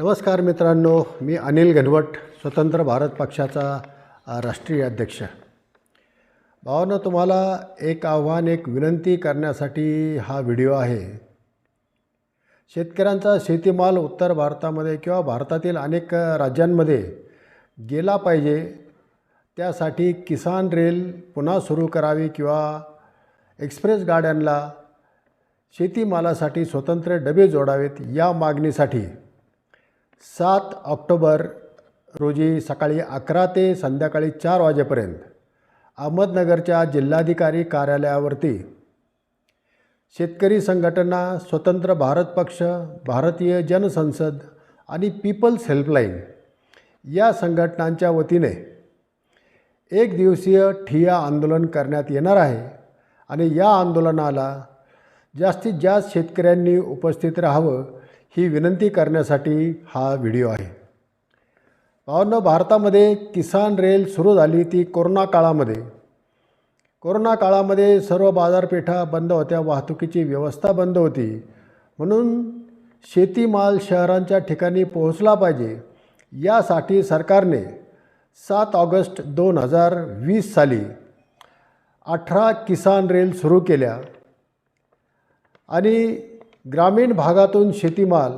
नमस्कार मित्रांनो मी अनिल घनवट स्वतंत्र भारत पक्षाचा राष्ट्रीय अध्यक्ष. भावानं तुम्हाला एक आव्हान एक विनंती करण्यासाठी हा व्हिडिओ आहे. शेतकऱ्यांचा शेतीमाल उत्तर भारतामध्ये किंवा भारतातील अनेक राज्यांमध्ये गेला पाहिजे. त्यासाठी किसान रेल पुन्हा सुरू करावी किंवा एक्सप्रेस गाड्यांना शेतीमालासाठी स्वतंत्र डबे जोडावेत या मागणीसाठी. सात ऑक्टोबर रोजी सकाळी अकरा ते संध्याकाळी चार वाजेपर्यंत अहमदनगरच्या जिल्हाधिकारी कार्यालयावरती शेतकरी संघटना स्वतंत्र भारत पक्ष भारतीय जनसंसद आणि पीपल्स हेल्पलाईन या संघटनांच्या वतीने एक दिवसीय ठिया आंदोलन करण्यात येणार आहे आणि या आंदोलनाला जास्तीत जास्त शेतकऱ्यांनी उपस्थित राहावं ही विनंती करण्यासाठी हा व्हिडिओ आहे. भावनं भारतामध्ये किसान रेल सुरू झाली ती कोरोना काळामध्ये. कोरोना काळामध्ये सर्व बाजारपेठा बंद होत्या वाहतुकीची व्यवस्था बंद होती. म्हणून शेतीमाल शहरांच्या ठिकाणी पोहोचला पाहिजे. यासाठी सरकारने सात ऑगस्ट दोन हजार वीस साली अठरा किसान रेल सुरू केल्या आणि ग्रामीण भागातून शेतीमाल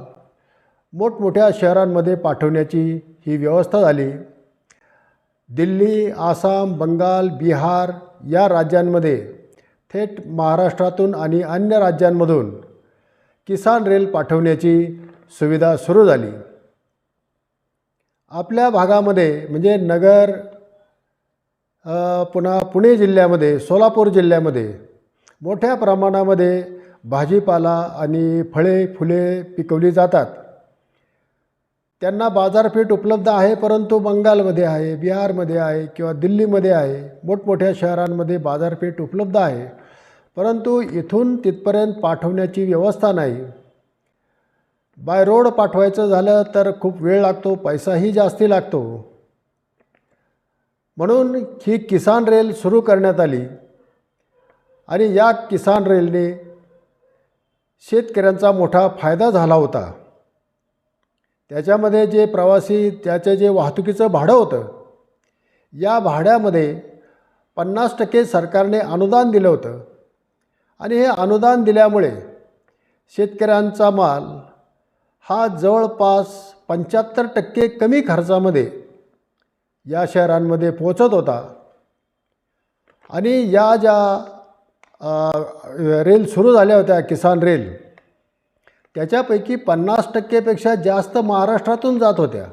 मोठमोठ्या शहरांमध्ये पाठवण्याची ही व्यवस्था झाली. दिल्ली आसाम बंगाल बिहार या राज्यांमध्ये थेट महाराष्ट्रातून आणि अन्य राज्यांमधून किसान रेल पाठवण्याची सुविधा सुरू झाली. आपल्या भागामध्ये म्हणजे नगर पुन्हा पुणे जिल्ह्यामध्ये सोलापूर जिल्ह्यामध्ये मोठ्या प्रमाणामध्ये भाजीपाला आणि फळे फुले पिकवली जातात. त्यांना बाजारपेठ उपलब्ध आहे परंतु बंगालमध्ये आहे बिहारमध्ये आहे किंवा दिल्लीमध्ये आहे. मोठमोठ्या शहरांमध्ये बाजारपेठ उपलब्ध आहे. परंतु इथून तिथपर्यंत पाठवण्याची व्यवस्था नाही. बाय रोड पाठवायचं झालं तर खूप वेळ लागतो पैसाही जास्ती लागतो. म्हणून ही किसान रेल सुरू करण्यात आली. आणि या किसान रेलने शेतकऱ्यांचा मोठा फायदा झाला होता. त्याच्यामध्ये जे प्रवासी त्याचे जे वाहतुकीचं भाडं होतं या भाड्यामध्ये पन्नास टक्के सरकारने अनुदान दिलं होतं. आणि हे अनुदान दिल्यामुळे शेतकऱ्यांचा माल हा जवळपास पंच्याहत्तर टक्के कमी खर्चामध्ये या शहरांमध्ये पोचत होता. आणि या ज्या रेल सुरू झाल्या होत्या किसान रेल. त्याच्यापैकी पन्नास टक्केपेक्षा जास्त महाराष्ट्रातून जात होत्या.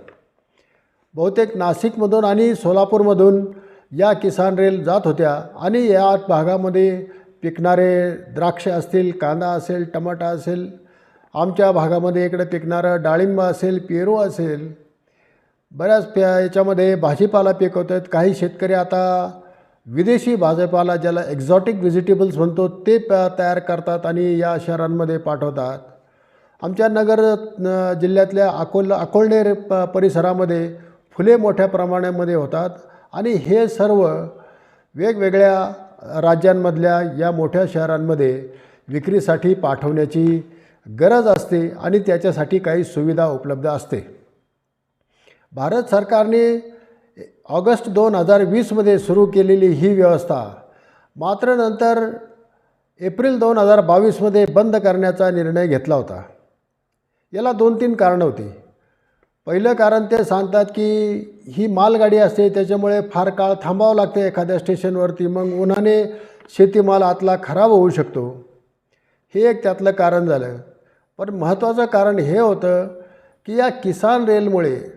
बहुतेक नाशिकमधून आणि सोलापूरमधून या किसान रेल जात होत्या आणि या भागामध्ये पिकणारे द्राक्ष असतील कांदा असेल टमाटा असेल आमच्या भागामध्ये इकडे पिकणारं डाळिंब असेल पेरू असेल. बऱ्याच प्या याच्यामध्ये भाजीपाला पिकवत आहेत काही शेतकरी आता विदेशी भाजपाला ज्याला एक्झॉटिक व्हेजिटेबल्स म्हणतो ते प तयार करतात आणि या शहरांमध्ये पाठवतात. आमच्या नगर जिल्ह्यातल्या अकोल अकोलनेर प परिसरामध्ये फुले मोठ्या प्रमाणामध्ये होतात आणि हे सर्व वेगवेगळ्या राज्यांमधल्या या मोठ्या शहरांमध्ये विक्रीसाठी पाठवण्याची गरज असते आणि त्याच्यासाठी काही सुविधा उपलब्ध असते. भारत सरकारने ऑगस्ट दोन हजार वीसमध्ये सुरू केलेली ही व्यवस्था मात्र नंतर एप्रिल दोन हजार बावीसमध्ये बंद करण्याचा निर्णय घेतला होता. याला दोन तीन कारणं होती. पहिलं कारण ते सांगतात की ही मालगाडी असते त्याच्यामुळे फार काळ थांबावं लागतं एखाद्या स्टेशनवरती मग उन्हाने शेतीमाल आतला खराब होऊ शकतो. हे एक त्यातलं कारण झालं. पण महत्त्वाचं कारण हे होतं की या किसान रेलमुळे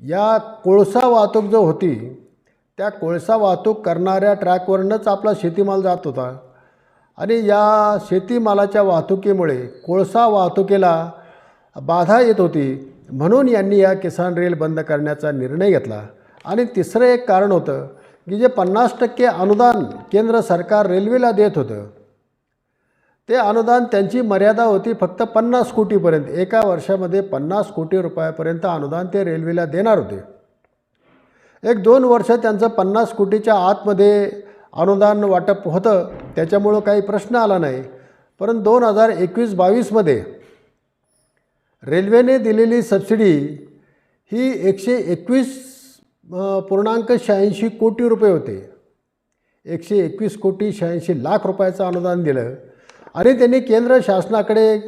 या कोळसा वाहतूक जो होती त्या कोळसा वाहतूक करणाऱ्या ट्रॅकवरनंच आपला शेतीमाल जात होता. आणि या शेतीमालाच्या वाहतुकीमुळे कोळसा वाहतुकीला बाधा येत होती म्हणून यांनी या किसान रेल बंद करण्याचा निर्णय घेतला. आणि तिसरं एक कारण होतं की जे पन्नास टक्के अनुदान केंद्र सरकार रेल्वेला देत होतं ते अनुदान त्यांची मर्यादा होती फक्त पन्नास कोटीपर्यंत. एका वर्षामध्ये पन्नास कोटी रुपयापर्यंत अनुदान ते रेल्वेला देणार होते. एक दोन वर्ष त्यांचं पन्नास कोटीच्या आतमध्ये अनुदान वाटप होतं त्याच्यामुळं काही प्रश्न आला नाही. परंतु दोन हजार एकवीस बावीसमध्ये रेल्वेने दिलेली सबसिडी ही एकशे एकवीस पूर्णांक शहाऐंशी कोटी रुपये होते. एकशे एकवीस कोटी शहाऐंशी लाख रुपयाचं अनुदान दिलं. आणि त्यांनी केंद्र शासनाकडे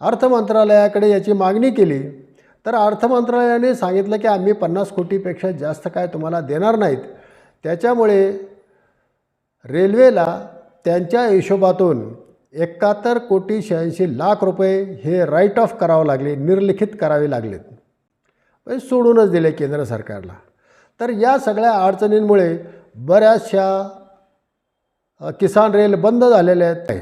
अर्थ मंत्रालयाकडे याची मागणी केली. तर अर्थ मंत्रालयाने सांगितलं की आम्ही पन्नास कोटीपेक्षा जास्त काय तुम्हाला देणार नाहीत. त्याच्यामुळे रेल्वेला त्यांच्या हिशोबातून एकाहत्तर कोटी शहाऐंशी लाख रुपये हे राईट ऑफ करावं लागले निर्लिखित करावे लागलेत. म्हणजे सोडूनच दिले केंद्र सरकारला. तर या सगळ्या अडचणींमुळे बऱ्याचशा किसान रेल बंद झालेल्या आहेत.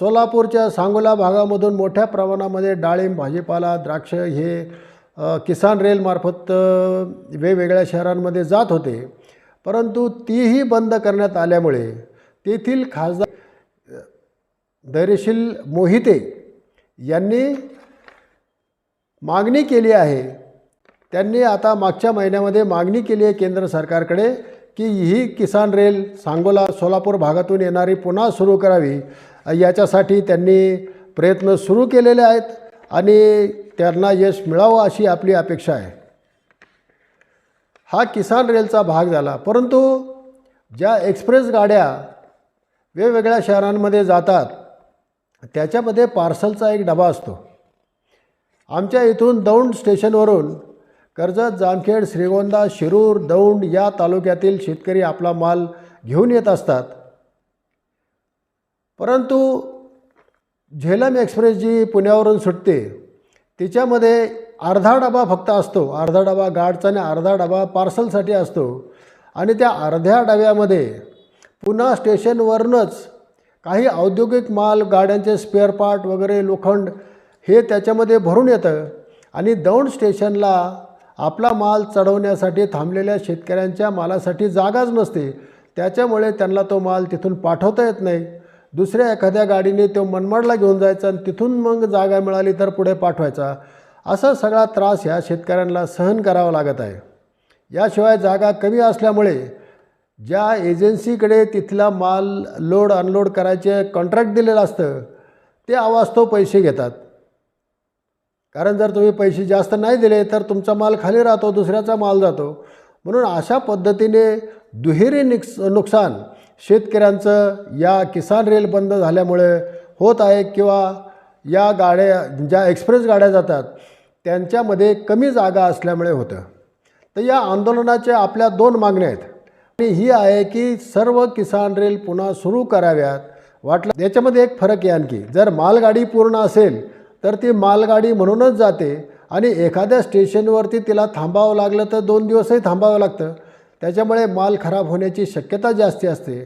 सोलापूरच्या सांगोला भागामधून मोठ्या प्रमाणामध्ये डाळिंब भाजीपाला द्राक्ष हे किसान रेलमार्फत वेगवेगळ्या शहरांमध्ये जात होते. परंतु तीही बंद करण्यात आल्यामुळे तेथील खासदार धैर्यशील मोहिते यांनी मागणी केली आहे. त्यांनी आता मागच्या महिन्यामध्ये मागणी केली आहे केंद्र सरकारकडे की ही किसान रेल सांगोला सोलापूर भागातून येणारी पुन्हा सुरू करावी. याच्यासाठी त्यांनी प्रयत्न सुरू केलेले आहेत आणि त्यांना यश मिळावं अशी आपली अपेक्षा आहे. हा किसान रेलचा भाग झाला. परंतु ज्या एक्सप्रेस गाड्या वेगवेगळ्या शहरांमध्ये जातात त्याच्यामध्ये पार्सलचा एक डबा असतो. आमच्या इथून दौंड स्टेशनवरून कर्जत जामखेड श्रीगोंदा शिरूर दौंड या तालुक्यातील शेतकरी आपला माल घेऊन येत असतात. परंतु झेलम एक्सप्रेस जी पुण्यावरून सुटते तिच्यामध्ये अर्धा डबा फक्त असतो. अर्धा डबा गाडचा आणि अर्धा डबा पार्सलसाठी असतो. आणि त्या अर्ध्या डब्यामध्ये पुन्हा स्टेशनवरूनच काही औद्योगिक माल गाड्यांचे स्पेअर पार्ट वगैरे लोखंड हे त्याच्यामध्ये भरून येतं. आणि दौंड स्टेशनला आपला माल चढवण्यासाठी थांबलेल्या शेतकऱ्यांच्या मालासाठी जागाच नसते. त्याच्यामुळे त्यांना तो माल तिथून पाठवता येत नाही. दुसऱ्या एखाद्या गाडीने तो मनमाडला घेऊन जायचा आणि तिथून मग जागा मिळाली तर पुढे पाठवायचा. असा सगळा त्रास ह्या शेतकऱ्यांना सहन करावा लागत आहे. याशिवाय जागा कमी असल्यामुळे ज्या एजन्सीकडे तिथला माल लोड अनलोड करायचे कॉन्ट्रॅक्ट दिलेलं असतं ते अवास्तव पैसे घेतात. कारण जर तुम्ही पैसे जास्त नाही दिले तर तुमचा माल खाली राहतो दुसऱ्याचा माल जातो. म्हणून अशा पद्धतीने दुहेरी निक्स नुकसान शेतकऱ्यांचं या किसान रेल बंद झाल्यामुळे होत आहे किंवा या गाड्या ज्या एक्सप्रेस गाड्या जातात त्यांच्यामध्ये कमी जागा असल्यामुळे होतं. तर या आंदोलनाच्या आपल्या दोन मागण्या आहेत. आणि ही आहे की सर्व किसान रेल पुन्हा सुरू कराव्यात. वाटलं याच्यामध्ये एक फरक आहे आणखी. जर मालगाडी पूर्ण असेल तर ती मालगाडी म्हणूनच जाते आणि एखाद्या स्टेशनवरती तिला थांबावं लागलं तर दोन दिवसही थांबावं लागतं. त्याच्यामुळे माल खराब होण्याची शक्यता जास्ती असते.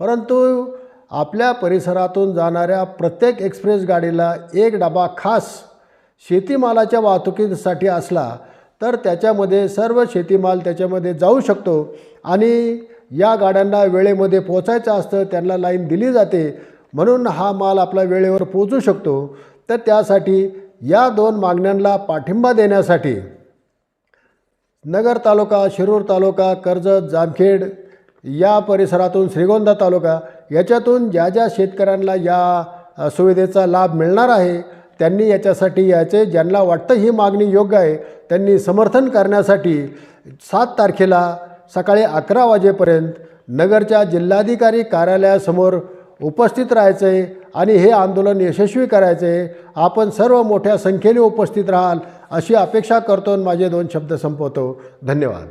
परंतु आपल्या परिसरातून जाणाऱ्या प्रत्येक एक्सप्रेस गाडीला एक डबा खास शेतीमालाच्या वाहतुकीसाठी असला तर त्याच्यामध्ये सर्व शेतीमाल त्याच्यामध्ये जाऊ शकतो आणि या गाड्यांना वेळेमध्ये पोचायचं असतं त्यांना लाईन दिली जाते म्हणून हा माल आपला वेळेवर पोचू शकतो. तर त्यासाठी या दोन मागण्यांना पाठिंबा देण्यासाठी नगर तालुका शिरूर तालुका कर्जत जामखेड या परिसरातून श्रीगोंदा तालुका याच्यातून ज्या ज्या शेतकऱ्यांना या सुविधेचा लाभ मिळणार आहे त्यांनी याच्यासाठी याचे ज्यांना वाटतं ही मागणी योग्य आहे त्यांनी समर्थन करण्यासाठी सात तारखेला सकाळी अकरा वाजेपर्यंत नगरच्या जिल्हाधिकारी कार्यालयासमोर उपस्थित राहायचं आहे आणि हे आंदोलन यशस्वी करायचं आहे आपण सर्व मोठ्या संख्येने उपस्थित राहाल अशी अपेक्षा करतो आणि माझे दोन शब्द संपवतो. धन्यवाद.